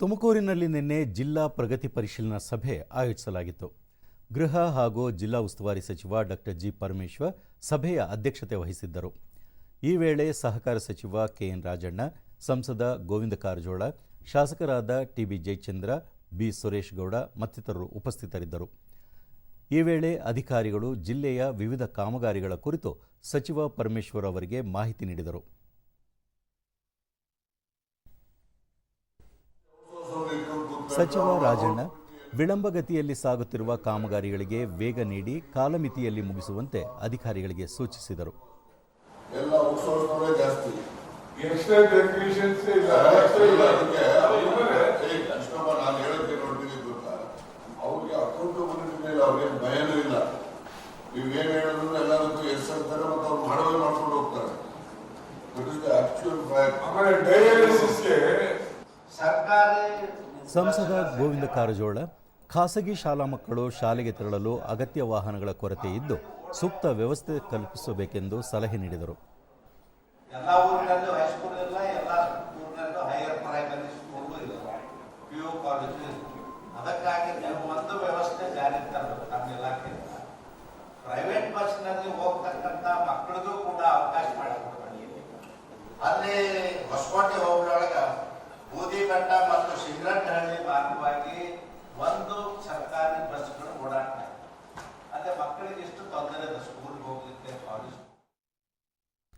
ತುಮಕೂರಿನಲ್ಲಿ ನಿನ್ನೆ ಜಿಲ್ಲಾ ಪ್ರಗತಿ ಪರಿಶೀಲನಾ ಸಭೆ ಆಯೋಜಿಸಲಾಗಿತ್ತು. ಗೃಹ ಹಾಗೂ ಜಿಲ್ಲಾ ಉಸ್ತುವಾರಿ ಸಚಿವ ಡಾಕ್ಟರ್ ಜಿ ಪರಮೇಶ್ವರ್ ಸಭೆಯ ಅಧ್ಯಕ್ಷತೆ ವಹಿಸಿದ್ದರು. ಈ ವೇಳೆ ಸಹಕಾರ ಸಚಿವ ಕೆಎನ್ ರಾಜಣ್ಣ, ಸಂಸದ ಗೋವಿಂದ ಕಾರಜೋಳ, ಶಾಸಕರಾದ T B Jayachandra, B Suresh Gowda ಮತ್ತಿತರರು ಉಪಸ್ಥಿತರಿದ್ದರು. ಈ ವೇಳೆ ಅಧಿಕಾರಿಗಳು ಜಿಲ್ಲೆಯ ವಿವಿಧ ಕಾಮಗಾರಿಗಳ ಕುರಿತು ಸಚಿವ ಪರಮೇಶ್ವರ್ ಅವರಿಗೆ ಮಾಹಿತಿ ನೀಡಿದರು. ಸಚಿವ ರಾಜಣ್ಣ ವಿಳಂಬಗತಿಯಲ್ಲಿ ಸಾಗುತ್ತಿರುವ ಕಾಮಗಾರಿಗಳಿಗೆ ವೇಗ ನೀಡಿ ಕಾಲಮಿತಿಯಲ್ಲಿ ಮುಗಿಸುವಂತೆ ಅಧಿಕಾರಿಗಳಿಗೆ ಸೂಚಿಸಿದರು. ಮಾಡ್ಕೊಂಡು ಹೋಗ್ತಾರೆ. ಸಂಸದ ಗೋವಿಂದ ಕಾರಜೋಳ, ಖಾಸಗಿ ಶಾಲಾ ಮಕ್ಕಳು ಶಾಲೆಗೆ ತೆರಳಲು ಅಗತ್ಯ ವಾಹನಗಳ ಕೊರತೆ ಇದ್ದು ಸೂಕ್ತ ವ್ಯವಸ್ಥೆ ಕಲ್ಪಿಸಬೇಕೆಂದು ಸಲಹೆ ನೀಡಿದರು. ಪ್ರೈವೇಟ್ ಬಸ್ನಲ್ಲಿ ಹೋಗ್ತಕ್ಕಂಥ ಮಕ್ಕಳಿಗೂ ಕೂಡ ಅವಕಾಶ ಮಾಡಿಕೊಡ್ಬೇಕು. ಅಲ್ಲಿ ಹೊಸಕೋಟೆ